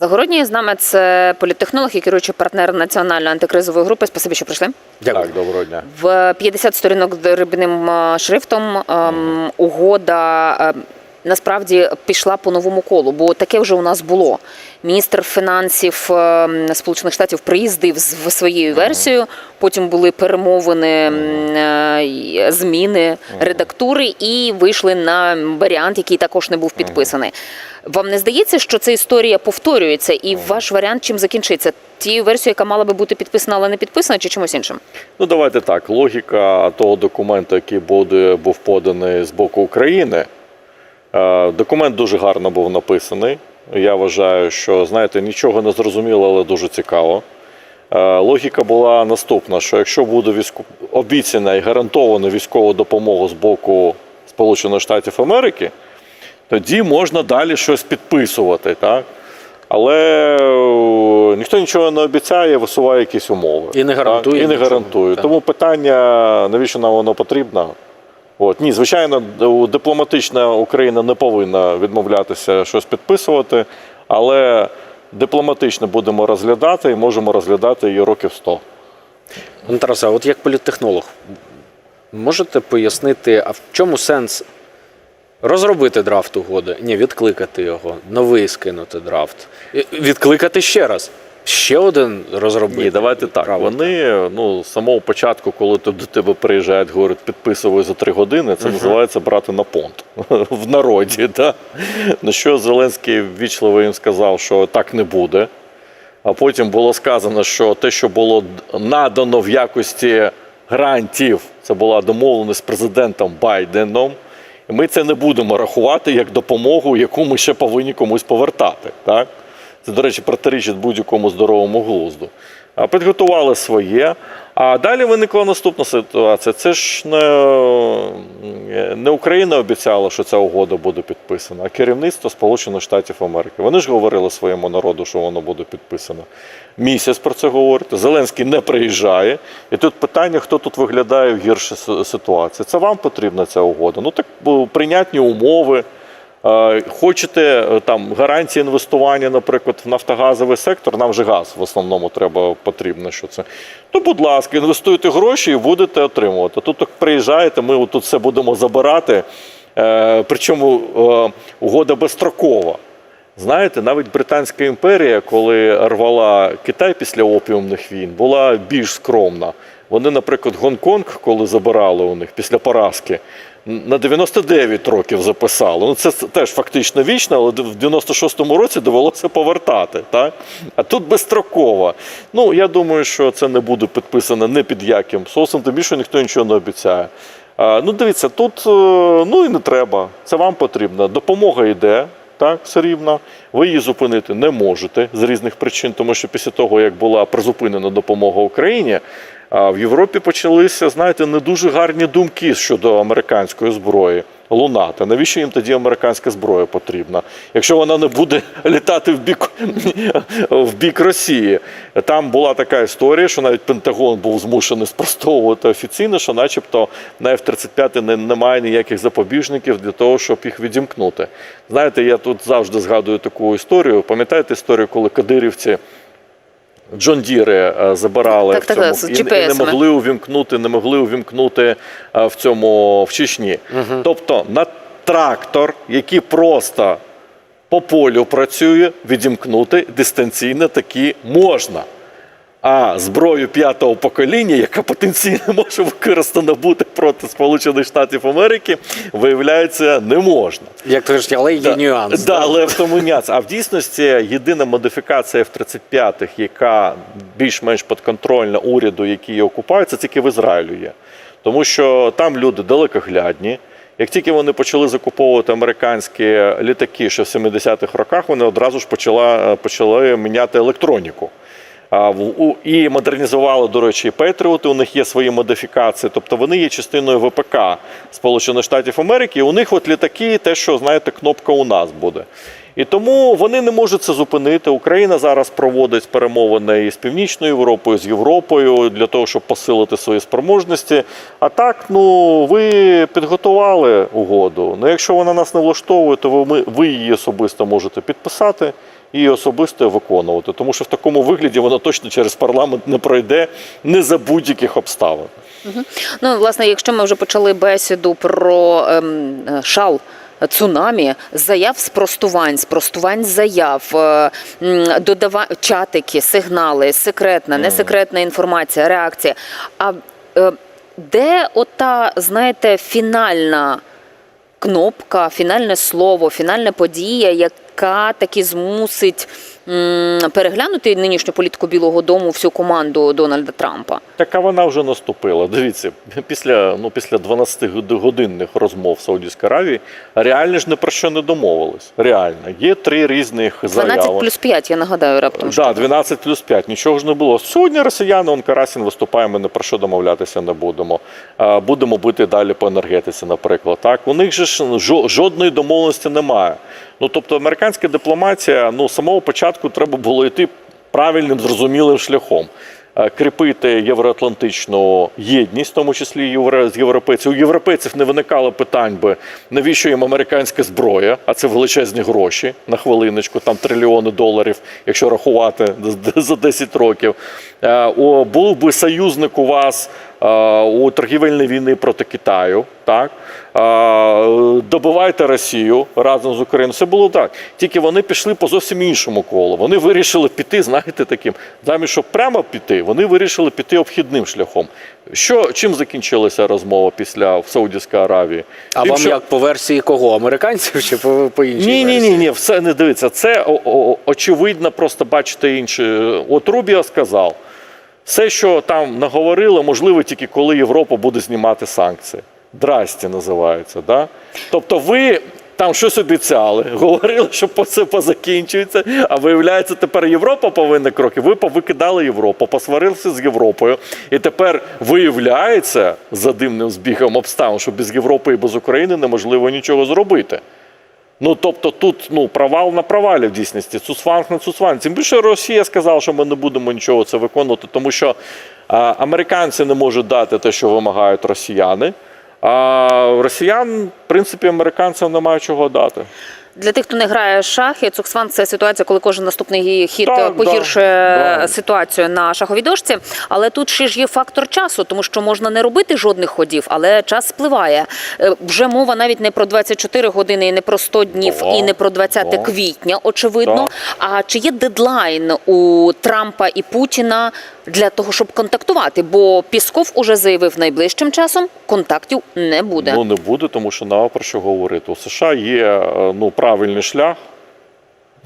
Загородній з нами це політтехнолог і керуючий партнер національної антикризової групи. Спасибі, що прийшли. Дякую. Так, доброго дня. В 50 сторінок рибним е, шрифтом ем, угода ем, насправді пішла по новому колу, бо таке вже у нас було. Міністр фінансів ем, Сполучених Штатів приїздив з своєю версією. Потім були перемовини, е, зміни редактури і вийшли на варіант, який також не був підписаний. Вам не здається, що ця історія повторюється, і ваш варіант чим закінчиться? Тією версією, яка мала би бути підписана, але не підписана, чи чимось іншим? Ну давайте так. Логіка того документу, який буде, був поданий з боку України. Е, Документ дуже гарно був написаний. Я вважаю, що знаєте, нічого не зрозуміло, але дуже цікаво. Е, Логіка була наступна: що якщо буде військо... обіцяна і гарантована військова допомога з боку Сполучених Штатів Америки, тоді можна далі щось підписувати, так? Але е, ніхто нічого не обіцяє, висуває якісь умови. І не гарантує Так? І не гарантує. Тому питання, навіщо нам воно потрібно? От. Ні, звичайно, дипломатична Україна не повинна відмовлятися щось підписувати, але дипломатично будемо розглядати і можемо розглядати її років 100. Пане Тарасе, от як політтехнолог, можете пояснити, а в чому сенс розробити драфт угоди? Ні, відкликати його, новий скинути драфт. Відкликати ще раз. Ще один розробити. Ні, давайте так. Правильно. Вони ну з самого початку, коли тут до тебе приїжджають, говорять, підписуй за три години. Це називається брати на понт в народі. Да? На що Зеленський ввічливо їм сказав, що так не буде. А потім було сказано, що те, що було надано в якості грантів, це була домовленість з президентом Байденом. І ми це не будемо рахувати як допомогу, яку ми ще повинні комусь повертати. Так? Це, до речі, протирічить будь-якому здоровому глузду. Підготували своє. А далі виникла наступна ситуація. Це ж не, не Україна обіцяла, що ця угода буде підписана, а керівництво Сполучених Штатів Америки. Вони ж говорили своєму народу, що воно буде підписано. Місяць про це говорить. Зеленський не приїжджає. І тут питання, хто тут виглядає в гіршій ситуації. Це вам потрібна ця угода. Ну так прийнятні умови. Е, Хочете е, там гарантії інвестування, наприклад, в нафтогазовий сектор, нам же газ в основному треба потрібно. Що це? То, будь ласка, інвестуйте гроші і будете отримувати. Тут так приїжджаєте, ми тут все будемо забирати. Е, Причому угода безстрокова. Знаєте, навіть Британська імперія, коли рвала Китай після опіумних війн, була більш скромна. Вони, наприклад, Гонконг, коли забирали у них після поразки, на 99 років записали. Ну це теж фактично вічно, але в 96-му році довелося повертати. Так? А тут безстроково. Ну я думаю, що це не буде підписано не під яким соусом, тим більше ніхто нічого не обіцяє. Ну, дивіться, тут е, ну і не треба. Це вам потрібно. Допомога йде. Так, все рівно. Ви її зупинити не можете з різних причин, тому що після того, як була призупинена допомога Україні, в Європі почалися, знаєте, не дуже гарні думки щодо американської зброї лунати. Навіщо їм тоді американська зброя потрібна? Якщо вона не буде літати в бік, в бік Росії. Там була така історія, що навіть Пентагон був змушений спростовувати офіційно, що начебто на F-35 не, немає ніяких запобіжників для того, щоб їх відімкнути. Знаєте, я тут завжди згадую таку історію. Пам'ятаєте історію, коли кадирівці Джон Діри е, забирали Так, в цьому так, так, і, і не могли увімкнути, не могли увімкнути е, в цьому в Чечні. Тобто на трактор, який просто по полю працює, відімкнути дистанційно такі можна. А зброю п'ятого покоління, яка потенційно може використана бути проти Сполучених Штатів Америки, виявляється, не можна. Як кажуть, але є нюанс. Да, але в тому нюанс. А в дійсності єдина модифікація F-35, яка більш-менш підконтрольна уряду, який її окупає, це тільки в Ізраїлю є. Тому що там люди далекоглядні. Як тільки вони почали закуповувати американські літаки ще в 70-х роках, вони одразу ж почали, почали міняти електроніку. І модернізували, до речі, Петріоти, у них є свої модифікації, тобто вони є частиною ВПК Сполучених Штатів Америки. У них от літаки, те, що знаєте, кнопка у нас буде. І тому вони не можуть це зупинити. Україна зараз проводить перемовини із Північною Європою, з Європою для того, щоб посилити свої спроможності. А так, ну ви підготували угоду. Ну, якщо вона нас не влаштовує, то ви, ви її особисто можете підписати і особисто виконувати. Тому що в такому вигляді воно точно через парламент не пройде не за будь-яких обставин. Ну, власне, якщо ми вже почали бесіду про ем, е, шал. Цунамі заяв спростувань, спростувань заяв, е, додава чатики, сигнали, секретна, несекретна інформація, реакція. А е, де ота, знаєте, фінальна кнопка, фінальне слово, фінальна подія, яка таки змусить переглянути нинішню політику Білого Дому всю команду Дональда Трампа? Така вона вже наступила. Дивіться, після, ну, після 12-годинних розмов в Саудівській Аравії реально ж ні про що не домовились. Реально. Є три різних заяви. 12 плюс 5, я нагадаю раптом. що Да, 12 плюс 5, нічого ж не було. Сьогодні росіяни, он Карасін виступає, ми не про що домовлятися не будемо. Будемо бити далі по енергетиці, наприклад. Так, у них же ж жодної домовленості немає. Ну тобто, американська дипломатія, ну самого початку треба було йти правильним, зрозумілим шляхом. Е, Кріпити євроатлантичну єдність, в тому числі з європейців. У європейців не виникало питань би, навіщо їм американська зброя, а це величезні гроші на хвилиночку, там трильйони доларів, якщо рахувати за 10 років. Е, Був би союзник у вас е, у торгівельній війни проти Китаю. Так? Добивайте Росію разом з Україною. Все було так. Тільки вони пішли по зовсім іншому колу. Вони вирішили піти, знаєте, таким. Замість щоб прямо піти, вони вирішили піти обхідним шляхом. Що, чим закінчилася розмова після в Саудівській Аравії? А Тим, вам що- як по версії кого? Американців чи по, по іншій ні, ні, ні, ні, все не дивиться. Це о- о- очевидно, просто бачите інше. От Рубіо сказав, все, що там наговорили, можливо, тільки коли Європа буде знімати санкції. Драсті називається. Да? Тобто ви. Там щось обіцяли, говорили, що це позакінчується. А виявляється, тепер Європа повинна кроки. Ви повикидали Європу, посварилися з Європою. І тепер виявляється за дивним збігом обставин, що без Європи і без України неможливо нічого зробити. Ну тобто тут ну провал на провалі в дійсності. Цусванг на цусванг. Тим більше Росія сказала, що ми не будемо нічого це виконувати, тому що а, американці не можуть дати те, що вимагають росіяни. А росіян, в принципі, американцям немає чого дати. Для тих, хто не грає в шахи, цуксван це ситуація, коли кожен наступний хід Так, погіршує да, да. ситуацію на шаховій дошці. Але тут ще ж є фактор часу, тому що можна не робити жодних ходів, але час спливає. Е, Вже мова навіть не про 24 години, і не про 100 днів, О, і не про 20 о. квітня, очевидно. Так. А чи є дедлайн у Трампа і Путіна для того, щоб контактувати? Бо Пісков уже заявив найближчим часом контактів не буде. Ну не буде, тому що нема про що говорити. У США є е, ну, правильний шлях.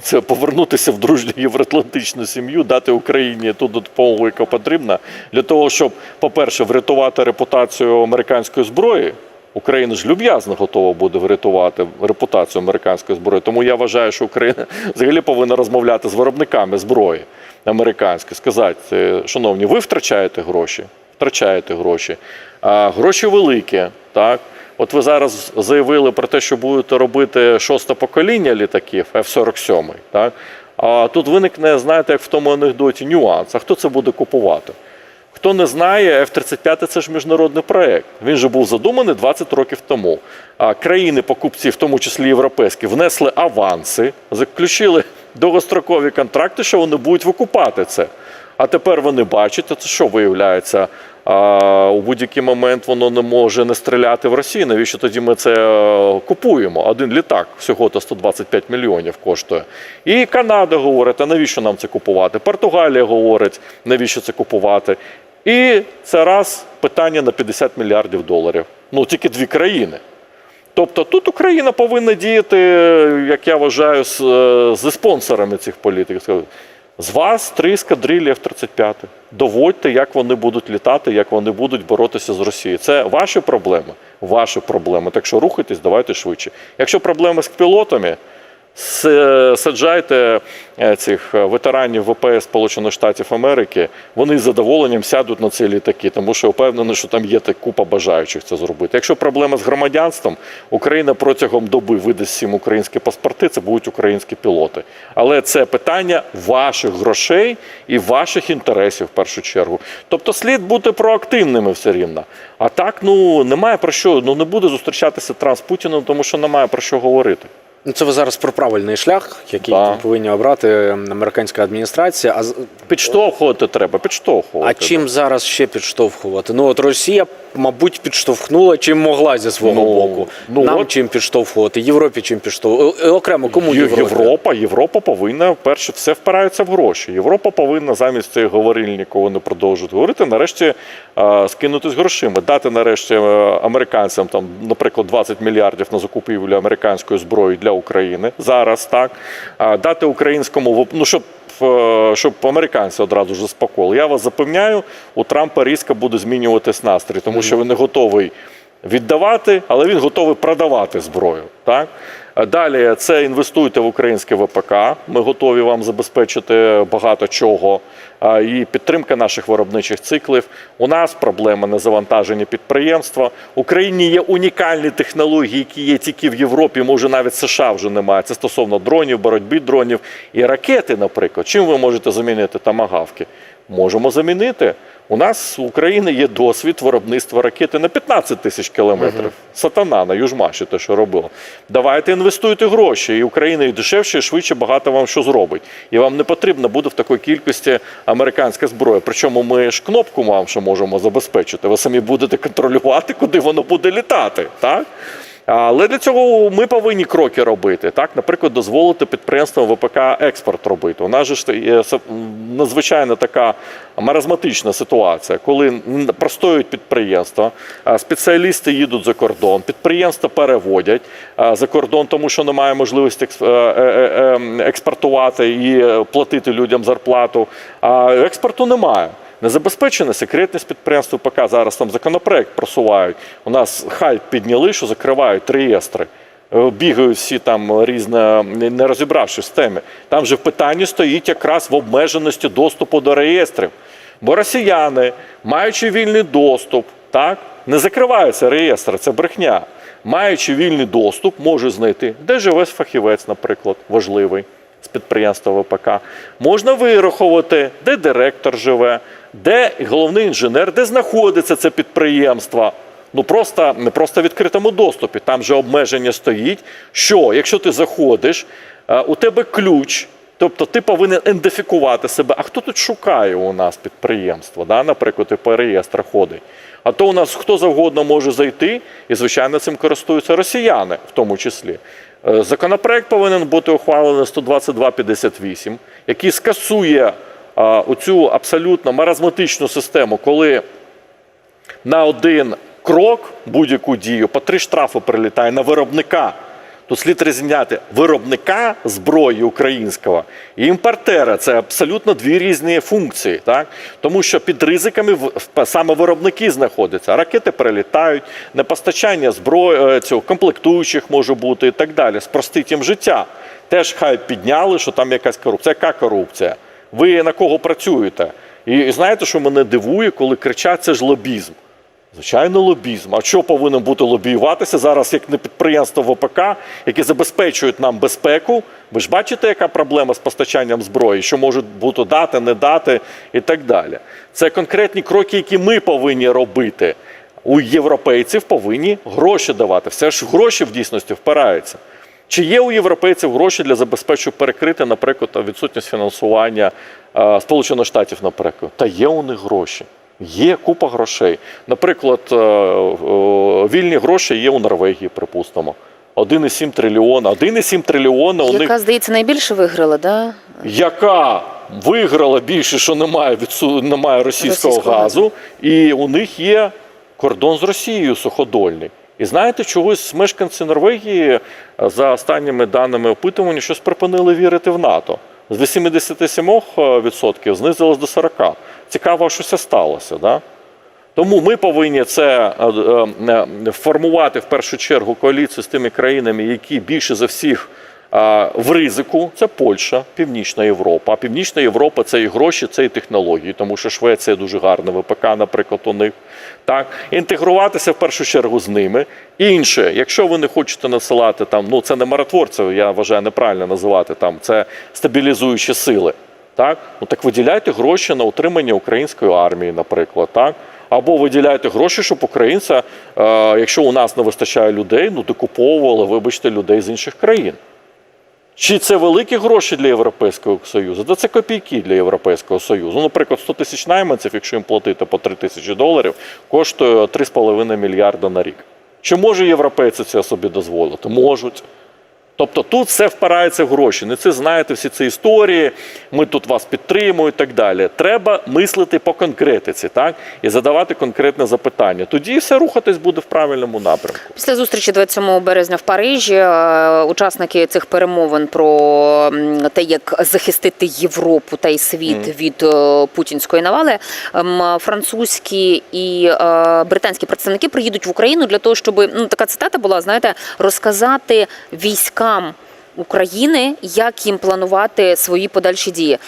Це повернутися в дружню євроатлантичну сім'ю, дати Україні ту допомогу, яка потрібна, для того, щоб, по-перше, врятувати репутацію американської зброї. Україна ж люб'язно готова буде врятувати репутацію американської зброї. Тому я вважаю, що Україна взагалі повинна розмовляти з виробниками зброї американської, сказати, е, шановні, ви втрачаєте гроші, втрачаєте гроші. А гроші великі, так. От ви зараз заявили про те, що будете робити шосте покоління літаків F-47, так? А тут виникне, знаєте, як в тому анекдоті, нюанс. А хто це буде купувати? Хто не знає, F-35 це ж міжнародний проект. Він же був задуманий 20 років тому. А країни покупці, в тому числі європейські, внесли аванси, заключили довгострокові контракти, що вони будуть викупати це. А тепер вони бачать, це що виявляється? А, у будь-який момент воно не може не стріляти в Росії. Навіщо тоді ми це е, купуємо? Один літак всього то 125 мільйонів коштує. І Канада говорить, а навіщо нам це купувати? Португалія говорить, навіщо це купувати? І це раз питання на 50 мільярдів доларів. Ну тільки дві країни. Тобто тут Україна повинна діяти, як я вважаю, е, зі спонсорами цих політик. З вас три ескадрилі F-35. Доводьте, як вони будуть літати, як вони будуть боротися з Росією. Це ваші проблеми. Ваші проблеми. Так що рухайтесь, давайте швидше. Якщо проблеми з пілотами, саджайте е, цих е, ветеранів ВПС Сполучених Штатів Америки, вони з задоволенням сядуть на ці літаки, тому що впевнений, що там є та купа бажаючих це зробити. Якщо проблема з громадянством, Україна протягом доби видасть всім українські паспорти, це будуть українські пілоти. Але це питання ваших грошей і ваших інтересів в першу чергу. Тобто слід бути проактивними все рівно. А так, ну немає про що, ну не буде зустрічатися Трамп Путіним, тому що немає про що говорити. Ну, це ви зараз про правильний шлях, який Да. повинні обрати американська адміністрація. А з- Підштовхувати треба, підштовхувати. А чим зараз ще підштовхувати? Ну от Росія, мабуть, підштовхнула чим могла зі свого Ну, боку. ну Нам от. чим підштовхувати, Європі чим підштовхувати. Е, Окремо, кому Є- Європі? Європа, Європа повинна перше все впирається в гроші. Європа повинна замість цих говорильників, вони продовжують говорити, нарешті е, скинутись грошима, дати нарешті е, американцям там, наприклад, 20 мільярдів на закупівлю американської зброї для України зараз, так дати українському ну щоб. е, Щоб американці одразу ж заспокоїли. Я вас запевняю, у Трампа різко буде змінюватись настрій, тому що він не готовий віддавати, але він готовий продавати зброю. Так? Далі це інвестуйте в українське ВПК. Ми готові вам забезпечити багато чого. І підтримка наших виробничих циклів. У нас проблема незавантаження підприємства. В Україні є унікальні технології, які є тільки в Європі, може навіть США вже немає. Це стосовно дронів, боротьби дронів і ракети, наприклад. Чим ви можете замінити тамагавки? Можемо замінити. У нас в Україні є досвід виробництва ракети на 15 тисяч кілометрів. Сатана на Южмаші, те, що робило. Давайте інвестуйте гроші, і Україна і дешевше, і швидше багато вам що зробить. І вам не потрібно буде в такій кількості американська зброя. Причому ми ж кнопку вам ще можемо забезпечити. Ви самі будете контролювати, куди воно буде літати. Так? Але для цього ми повинні кроки робити. Так, наприклад, дозволити підприємствам ВПК експорт робити. У нас же є надзвичайно така маразматична ситуація, коли простоюють підприємства, спеціалісти їдуть за кордон, підприємства переводять за кордон, тому що немає можливості е, е, е, експортувати і платити людям зарплату. А експорту немає. Не забезпечена секретність підприємств ПК. Зараз там законопроект просувають. У нас хайп підняли, що закривають реєстри. Е, Бігають всі там різне, не розібравшись в темі. Там же в питанні стоїть якраз в обмеженості доступу до реєстрів. Бо росіяни, маючи вільний доступ, так, не закриваються реєстри, це брехня. Маючи вільний доступ, можуть знайти, де живе фахівець, наприклад, важливий з підприємства ВПК. Можна вирахувати, де директор живе, де головний інженер, де знаходиться це підприємство. Ну просто не просто в відкритому доступі. Там же обмеження стоїть. Що якщо ти заходиш, е, у тебе ключ. Тобто ти повинен ідентифікувати себе. А хто тут шукає у нас підприємство? Да? Наприклад, і по реєстрах ходить. А то у нас хто завгодно може зайти, і, звичайно, цим користуються росіяни, в тому числі. Е, Законопроект повинен бути ухвалений 122.58, який скасує оцю абсолютно маразматичну систему, коли на один крок будь-яку дію по три штрафи прилітає на виробника. Тут слід розрізняти виробника зброї українського і імпортера. Це абсолютно дві різні функції, так? Тому що під ризиками саме виробники знаходяться. Ракети прилітають, непостачання зброї, е, цього, комплектуючих може бути і так далі. Спростить їм життя. Теж хай підняли, що там якась корупція. Яка корупція? Ви на кого працюєте? І знаєте, що мене дивує, коли кричать, це ж лобізм. Звичайно, лобізм. А що повинен бути лобіюватися зараз, як не підприємство ВПК, які забезпечують нам безпеку? Ви ж бачите, яка проблема з постачанням зброї, що можуть бути дати, не дати і так далі. Це конкретні кроки, які ми повинні робити. У європейців повинні гроші давати. Все ж гроші в дійсності впираються. Чи є у європейців гроші для забезпечення перекрити, наприклад, відсутність фінансування е, Сполучених Штатів, наприклад? Та є у них гроші. Є купа грошей. Наприклад, е, е, вільні гроші є у Норвегії, припустимо. 1,7 трильйона. 1,7 трильйона у них Яка, здається, найбільше виграла, да? яка виграла більше, що немає відсу... немає російського, Російського газу, і у них є кордон з Росією суходольний. І знаєте, чогось мешканці Норвегії е, за останніми даними опитування щось припинили вірити в НАТО. З 87% знизилось до 40%. Цікаво, що це сталося. Да? Тому ми повинні це е, е, е, формувати в першу чергу коаліцію з тими країнами, які більше за всіх в ризику. Це Польща, Північна Європа. А Північна Європа це і гроші, це і технології, тому що Швеція дуже гарна, ВПК, наприклад, у них. Так, інтегруватися в першу чергу з ними. Інше, якщо ви не хочете насилати там, ну це не миротворці, я вважаю неправильно називати там, це стабілізуючі сили. Так, ну так виділяйте гроші на утримання української армії, наприклад, так Або виділяйте гроші, щоб українця, е, якщо у нас не вистачає людей, ну докуповували, вибачте, людей з інших країн. Чи це великі гроші для Європейського Союзу? Та це копійки для Європейського Союзу. Ну, наприклад, 100 тисяч найманців, якщо їм платити по 3 тисячі доларів, коштує 3,5 мільярда на рік. Чи може європейці це собі дозволити? Можуть. Тобто тут все впирається в гроші. Не це знаєте всі ці історії, ми тут вас підтримуємо і так далі. Треба мислити по конкретиці, так? І задавати конкретне запитання. Тоді все рухатись буде в правильному напрямку. Після зустрічі 27 березня в Парижі е, учасники цих перемовин про те, як захистити Європу та й світ від е, путінської навали, ем, французькі і е, британські представники приїдуть в Україну для того, щоб ну така цитата була, знаєте, розказати військам України, як їм планувати свої подальші дії.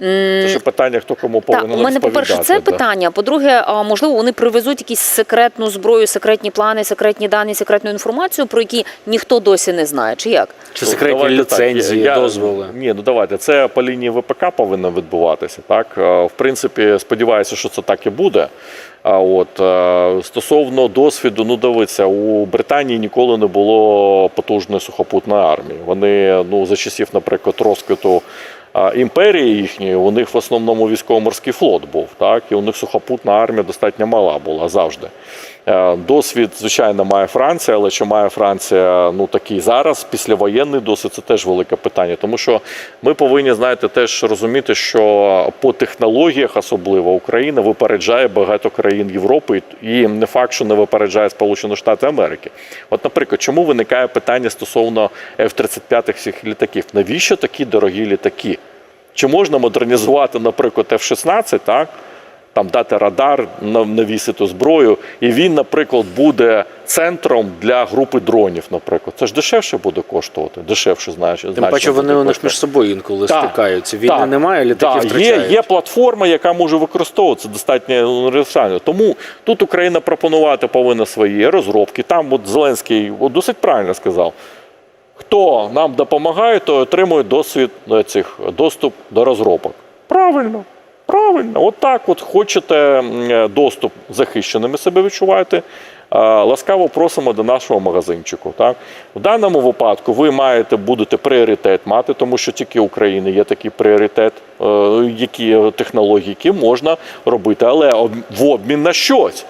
Це ще питання, хто кому так, повинен у мене, по-перше, це да. питання. По-друге, можливо, вони привезуть якісь секретну зброю, секретні плани, секретні дані, секретну інформацію, про які ніхто досі не знає. Чи як? Чи Ну, секретні давайте так, ліцензії, я- дозволи? Ні, ну давайте. Це по лінії ВПК повинно відбуватися. Так, Е, в принципі, сподіваюся, що це так і буде. А от е, стосовно досвіду, ну дивіться, у Британії ніколи не було потужної сухопутної армії. Вони ну за часів, наприклад, розквіту. Імперії їхньої, у них в основному військово-морський флот був, так і у них сухопутна армія достатньо мала була завжди. Е, Досвід, звичайно, має Франція, але чи має Франція ну такий зараз, післявоєнний досвід, це теж велике питання. Тому що ми повинні, знаєте, теж розуміти, що по технологіях особливо Україна випереджає багато країн Європи, і не факт, що не випереджає Сполучені Штати Америки. От, наприклад, чому виникає питання стосовно F-35 всіх літаків? Навіщо такі дорогі літаки? Чи можна модернізувати, наприклад, F-16, так? Там дати радар, на- навісити зброю, і він, наприклад, буде центром для групи дронів, наприклад. Це ж дешевше буде коштувати. Дешевше, знаєш. Тим паче вони у них між собою інколи Так, стикаються. Війни так, немає, літаки так, є, втрачають. є платформа, яка може використовуватися достатньо універсально. Тому тут Україна пропонувати повинна свої розробки. Там от Зеленський от досить правильно сказав. Хто нам допомагає, то отримує досвід е, цих доступ до розробок. Правильно. Правильно, от так от хочете е, доступ захищеними себе відчуваєте. е, Ласкаво просимо до нашого магазинчику. Так? В даному випадку ви маєте будете пріоритет мати, тому що тільки України є такий пріоритет, е, які технології, які можна робити, але в обмін на щось.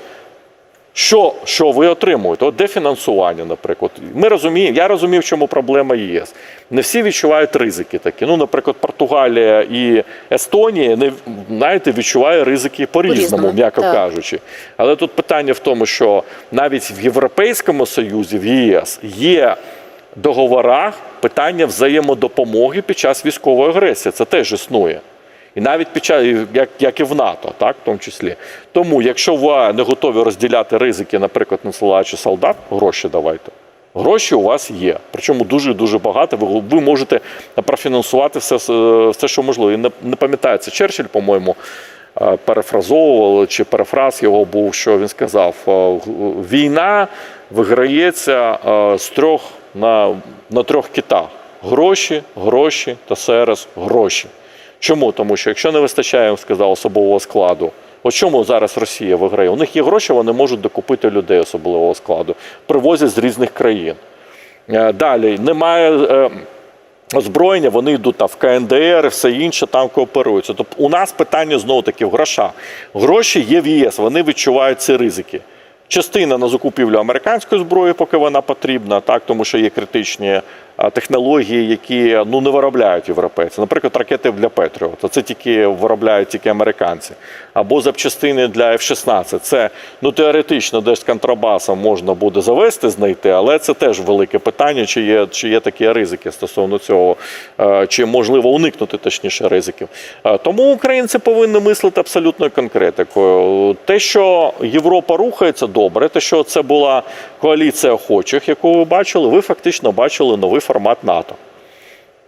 Що, що ви отримуєте? От де фінансування, наприклад. Ми розуміємо, я розумів, в чому проблема ЄС. Не всі відчувають ризики такі. Ну, наприклад, Португалія і Естонія не знаєте, відчуває ризики по-різному, м'яко так. кажучи. Але тут питання в тому, що навіть в Європейському Союзі, в ЄС, є договорах питання взаємодопомоги під час військової агресії. Це теж існує. І навіть під час, як, як і в НАТО, так, в тому числі. Тому, якщо ви не готові розділяти ризики, наприклад, насилаючи солдат, гроші давайте. Гроші у вас є. Причому дуже дуже багато. Ви, ви можете профінансувати все, все, що можливо. І не, не пам'ятаю, це Черчилль, по-моєму, е, перефразовував, чи перефраз його був, що він сказав: е, війна виграється е, з трьох на, на трьох китах: гроші, гроші та серед гроші. Чому? Тому що якщо не вистачає, я вам сказав, особового складу. От чому зараз Росія виграє? У них є гроші, вони можуть докупити людей особливого складу, привозять з різних країн. Е, Далі немає е, озброєння, вони йдуть там в КНДР, все інше там кооперуються. Тобто у нас питання знову таки в грошах. Гроші є в ЄС, вони відчувають ці ризики. Частина на закупівлю американської зброї, поки вона потрібна, так тому що є критичні технології, які ну не виробляють європейці. Наприклад, ракети для Петріота. Це тільки виробляють тільки американці. Або запчастини для F-16. Це ну теоретично десь контрабасом можна буде завести, знайти, але це теж велике питання, чи є, чи є такі ризики стосовно цього, е, чи можливо уникнути точніше ризиків. Е, Тому українці повинні мислити абсолютною конкретикою. Те, що Європа рухається добре, те, що це була коаліція охочих, яку ви бачили, ви фактично бачили новий формат НАТО.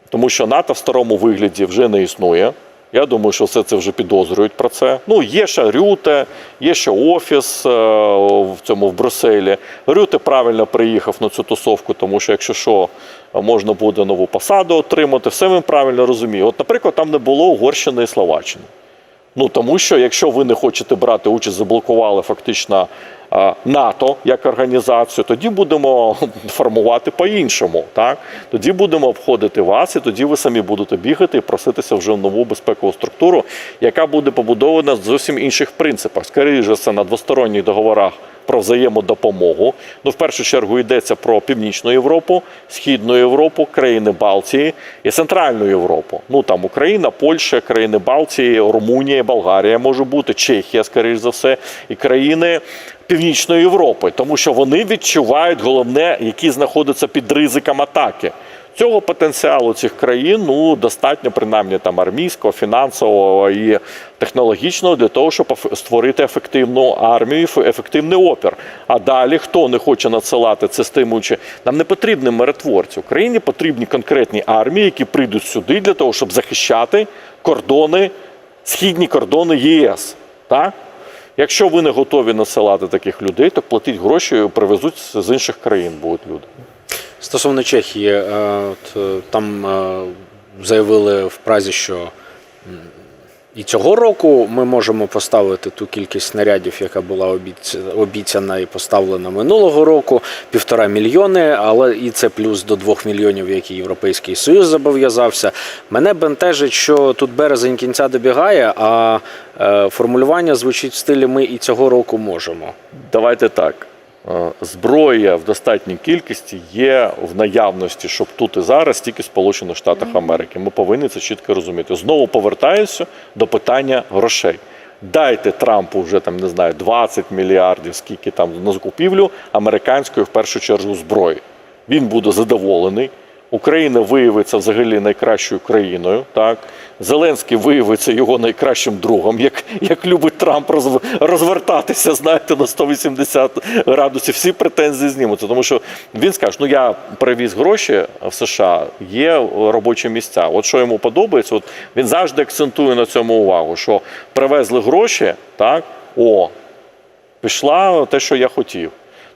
Тому що НАТО в старому вигляді вже не існує. Я думаю, що все це вже підозрюють про це. Ну, є ще Рюте, є ще офіс е, в цьому в Брюсселі. Рюте правильно приїхав на цю тусовку, тому що якщо що, можна буде нову посаду отримати. Все він правильно розуміє. От, наприклад, там не було Угорщини і Словаччини. Ну тому що якщо ви не хочете брати участь, заблокували фактично НАТО як організацію, тоді будемо формувати по-іншому. Так тоді будемо обходити вас, і тоді ви самі будете бігати і проситися вже в нову безпекову структуру, яка буде побудована з зовсім інших принципах. Скоріше все на двосторонніх договорах про взаємодопомогу. Ну, в першу чергу йдеться про Північну Європу, Східну Європу, країни Балтії і Центральну Європу. Ну там Україна, Польща, країни Балтії, Румунія, Болгарія може бути, Чехія, скоріш за все, і країни. Північної Європи, тому що вони відчувають головне, які знаходяться під ризиком атаки. Цього потенціалу цих країн ну достатньо, принаймні там армійського, фінансового і технологічного для того, щоб створити ефективну армію, еф- ефективний опір. А далі хто не хоче надсилати це стимуючи, нам не потрібні миротворці. Україні потрібні конкретні армії, які прийдуть сюди для того, щоб захищати кордони, східні кордони єС. Так? Якщо ви не готові насилати таких людей, то платіть гроші, і привезуть з інших країн будуть люди. Стосовно Чехії, е, от, е, там е, заявили в Празі, що і цього року ми можемо поставити ту кількість снарядів, яка була обіцяна і поставлена минулого року, півтора мільйони, але і це плюс до двох мільйонів, які Європейський Союз зобов'язався. Мене бентежить, що тут березень кінця добігає, а формулювання звучить в стилі ми і цього року можемо. Давайте так. Е, Зброя в достатній кількості є в наявності, щоб тут і зараз тільки в Сполучених Штатах Америки. Ми повинні це чітко розуміти. Знову повертаюся до питання грошей. Дайте Трампу вже там не знаю 20 мільярдів, скільки там на закупівлю американської в першу чергу зброї. Він буде задоволений. Україна виявиться взагалі найкращою країною. Так Зеленський виявиться його найкращим другом, як, як любить Трамп розв- розвертатися, знаєте, на 180 градусів. Всі претензії знімуться. Тому що він скаже: ну я привіз гроші в США, є робочі місця. От що йому подобається, от він завжди акцентує на цьому увагу, що привезли гроші, так о, пішла те, що я хотів.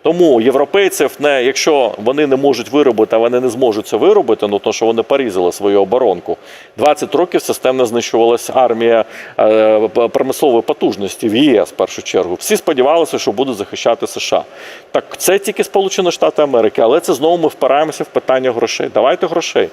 Тому європейців не, якщо вони не можуть виробити, а вони не зможуть це виробити, ну то що вони порізали свою оборонку. 20 років системно знищувалася армія е, промислової потужності в ЄС в першу чергу. Всі сподівалися, що будуть захищати США. Так це тільки Сполучені Штати Америки, але це знову ми впираємося в питання грошей. Давайте грошей.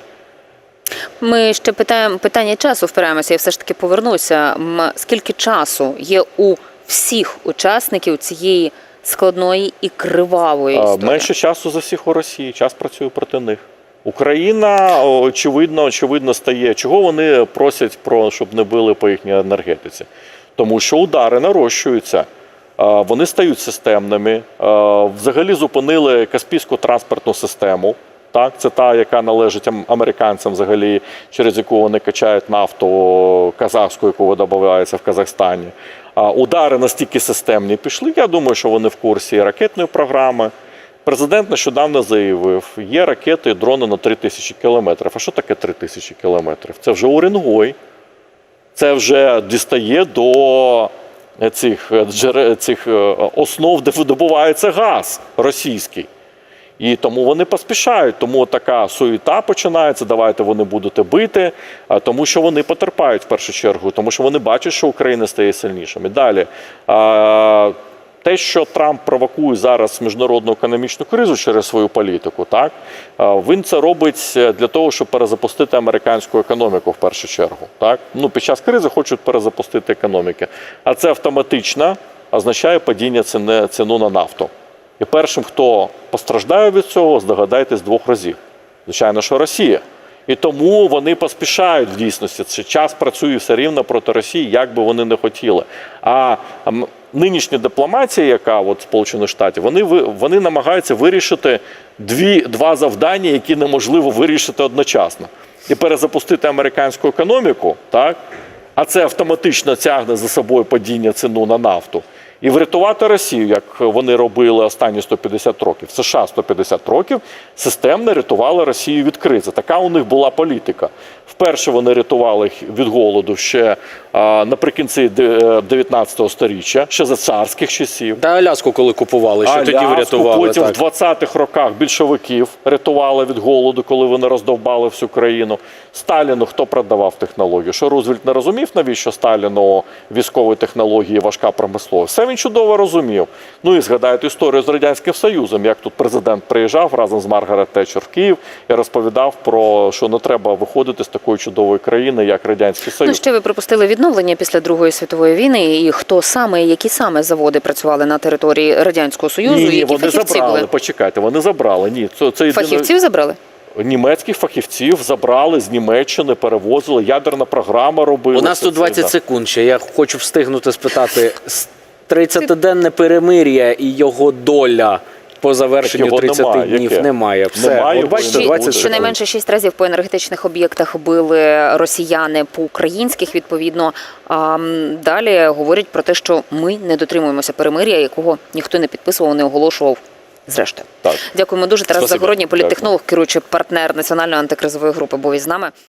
Ми ще питаємо питання часу впираємося. Я все ж таки повернуся. Скільки часу є у всіх учасників цієї складної і кривавої історії? Менше часу за всіх у Росії. Час працює проти них. Україна очевидно, очевидно стає. Чого вони просять про щоб не били по їхній енергетиці? Тому що удари нарощуються. Вони стають системними. Взагалі зупинили Каспійську транспортну систему. Так, це та, яка належить американцям, взагалі, через яку вони качають нафту казахську, яку видобувається в Казахстані. Удари настільки системні пішли. Я думаю, що вони в курсі ракетної програми. Президент нещодавно заявив, є ракети і дрони на 3 тисячі кілометрів. А що таке 3 тисячі кілометрів? Це вже Уренгой. Це вже дістає до цих, е, цих е, основ, де видобувається газ російський. І тому вони поспішають. Тому така суєта починається. Давайте вони будете бити, тому що вони потерпають в першу чергу, тому що вони бачать, що Україна стає сильнішим. І далі. Те, що Трамп провокує зараз міжнародну економічну кризу через свою політику, так він це робить для того, щоб перезапустити американську економіку в першу чергу. Так ну під час кризи хочуть перезапустити економіки, а це автоматично означає падіння ціни ціну на нафту. І першим, хто постраждає від цього, здогадайтесь двох разів. Звичайно, що Росія. І тому вони поспішають в дійсності. Це час працює все рівно проти Росії, як би вони не хотіли. А нинішня дипломатія, яка от Сполучених Штатів, вони вони намагаються вирішити дві, два завдання, які неможливо вирішити одночасно. І перезапустити американську економіку, так? а це автоматично тягне за собою падіння ціну на нафту. І врятувати Росію, як вони робили останні 150 років, США 150 років, системно рятували Росію від кризи. Така у них була політика. Вперше вони рятували їх від голоду ще наприкінці де- 19 століття, ще за царських часів. Та Аляску, коли купували, що тоді врятували. Потім так. в 20-х роках більшовиків рятували від голоду, коли вони роздовбали всю країну. Сталіну хто продавав технологію? Що Рузвельт не розумів, навіщо Сталіну військові технології, важка промисловість? Все він чудово розумів. Ну і згадайте історію з радянським Союзом, як тут президент приїжджав разом з Маргарет Тетчер в Київ і розповідав про що не треба виходити з такої чудової країни, як радянський Союз. Ну, ще ви припустили відновлення після Другої світової війни, і хто саме, які саме заводи працювали на території радянського союзу, ні, які вони забрали. були? Почекайте, вони забрали. Ні, це, це єдине- Фахівців забрали? Німецьких фахівців забрали з Німеччини, перевозили, ядерна програма робила. У нас тут 20 секунд. секунд ще. Я хочу встигнути спитати. 30-денне перемир'я і його доля по завершенню Його 30 немає. днів Яке? немає. Все. Немає, От бачите, 20 буде. секунд. Щонайменше шість разів по енергетичних об'єктах били росіяни по українських. Відповідно, А, далі говорять про те, що ми не дотримуємося перемир'я, якого ніхто не підписував, не оголошував. Зрештою, Так. дякуємо дуже. Тарас Спасибо. Загородній, політтехнолог, керуючий партнер національної антикризової групи, був із нами.